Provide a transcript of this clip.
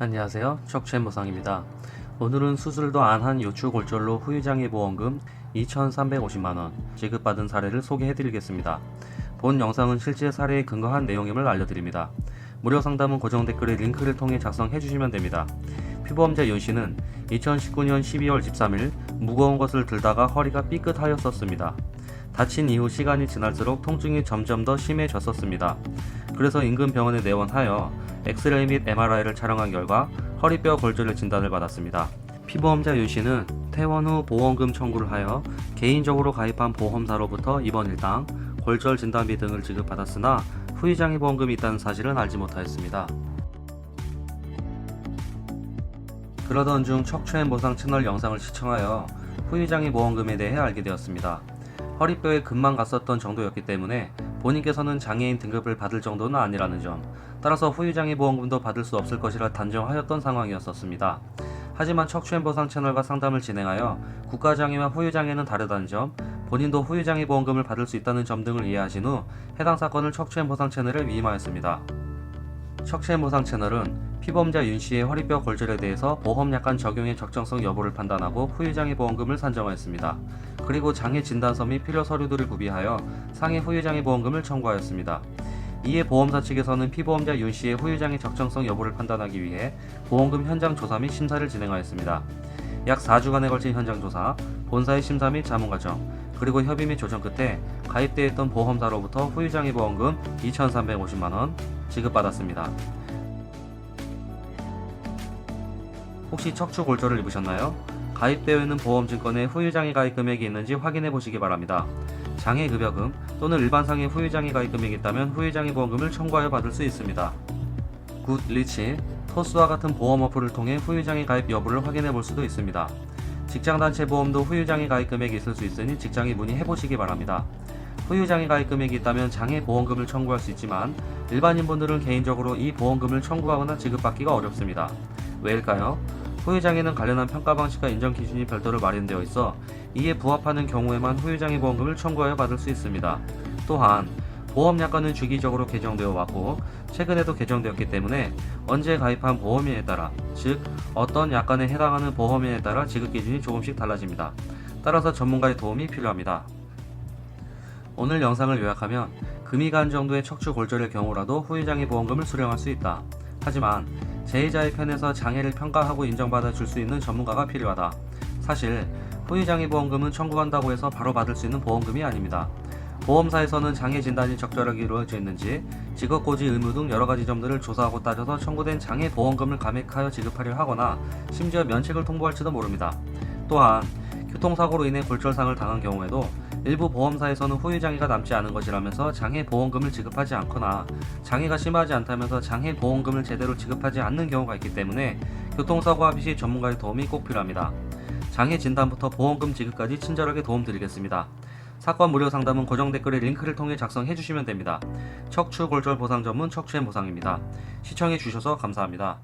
안녕하세요. 척추앤보상입니다. 오늘은 수술도 안 한 요추골절로 후유장애 보험금 2,350만원 지급받은 사례를 소개해드리겠습니다. 본 영상은 실제 사례에 근거한 내용임을 알려드립니다. 무료 상담은 고정 댓글에 링크를 통해 작성해주시면 됩니다. 피보험자 윤 씨는 2019년 12월 13일 무거운 것을 들다가 허리가 삐끗하였었습니다. 다친 이후 시간이 지날수록 통증이 점점 더 심해졌었습니다. 그래서 인근 병원에 내원하여 엑스레이 및 MRI를 촬영한 결과 허리뼈 골절의 진단을 받았습니다. 피보험자 윤 씨는 퇴원 후 보험금 청구를 하여 개인적으로 가입한 보험사로부터 입원 일당, 골절 진단비 등을 지급받았으나 후유장애 보험금이 있다는 사실은 알지 못하였습니다. 그러던 중 척추앤보상 채널 영상을 시청하여 후유장애 보험금에 대해 알게 되었습니다. 허리뼈에 금만 갔었던 정도였기 때문에 본인께서는 장애인 등급을 받을 정도는 아니라는 점, 따라서 후유장애 보험금도 받을 수 없을 것이라 단정하였던 상황이었었습니다. 하지만 척추앤보상 채널과 상담을 진행하여 국가장애와 후유장애는 다르다는 점, 본인도 후유장애 보험금을 받을 수 있다는 점 등을 이해하신 후 해당 사건을 척추앤보상 채널에 위임하였습니다. 척추앤보상 채널은 피보험자 윤 씨의 허리뼈 골절에 대해서 보험약관 적용의 적정성 여부를 판단하고 후유장애 보험금을 산정하였습니다. 그리고 장애 진단서 및 필요 서류들을 구비하여 상해 후유장애 보험금을 청구하였습니다. 이에 보험사 측에서는 피보험자 윤 씨의 후유장애 적정성 여부를 판단하기 위해 보험금 현장 조사 및 심사를 진행하였습니다. 약 4주간에 걸친 현장 조사, 본사의 심사 및 자문 과정, 그리고 협의 및 조정 끝에 가입돼 있던 보험사로부터 후유장애 보험금 2,350만 원 지급받았습니다. 혹시 척추 골절을 입으셨나요? 가입되어 있는 보험증권에 후유장애 가입 금액이 있는지 확인해 보시기 바랍니다. 장애 급여금 또는 일반상의 후유장애 가입 금액이 있다면 후유장애 보험금을 청구하여 받을 수 있습니다. 굿 리치, 토스와 같은 보험 어플을 통해 후유장애 가입 여부를 확인해 볼 수도 있습니다. 직장단체 보험도 후유장애 가입 금액이 있을 수 있으니 직장에 문의해 보시기 바랍니다. 후유장애 가입 금액이 있다면 장애 보험금을 청구할 수 있지만 일반인분들은 개인적으로 이 보험금을 청구하거나 지급받기가 어렵습니다. 왜일까요? 후유장애는 관련한 평가 방식과 인정 기준이 별도로 마련되어 있어 이에 부합하는 경우에만 후유장애 보험금을 청구하여 받을 수 있습니다. 또한 보험약관은 주기적으로 개정되어 왔고 최근에도 개정되었기 때문에 언제 가입한 보험인에 따라 즉 어떤 약관에 해당하는 보험인에 따라 지급 기준이 조금씩 달라집니다. 따라서 전문가의 도움이 필요합니다. 오늘 영상을 요약하면 금이 간 정도의 척추 골절의 경우라도 후유장애 보험금을 수령할 수 있다. 하지만 제2자의 편에서 장애를 평가하고 인정받아 줄 수 있는 전문가가 필요하다. 사실 후유장애 보험금은 청구한다고 해서 바로 받을 수 있는 보험금이 아닙니다. 보험사에서는 장애 진단이 적절하게 이루어져 있는지 직업 고지 의무 등 여러 가지 점들을 조사하고 따져서 청구된 장애 보험금을 감액하여 지급하려 하거나 심지어 면책을 통보할지도 모릅니다. 또한 교통사고로 인해 골절상을 당한 경우에도 일부 보험사에서는 후유장애가 남지 않은 것이라면서 장애 보험금을 지급하지 않거나 장애가 심하지 않다면서 장애 보험금을 제대로 지급하지 않는 경우가 있기 때문에 교통사고 합의 시 전문가의 도움이 꼭 필요합니다. 장애 진단부터 보험금 지급까지 친절하게 도움드리겠습니다. 사건 무료 상담은 고정 댓글에 링크를 통해 작성해 주시면 됩니다. 척추 골절 보상 전문 척추앤 보상입니다. 시청해 주셔서 감사합니다.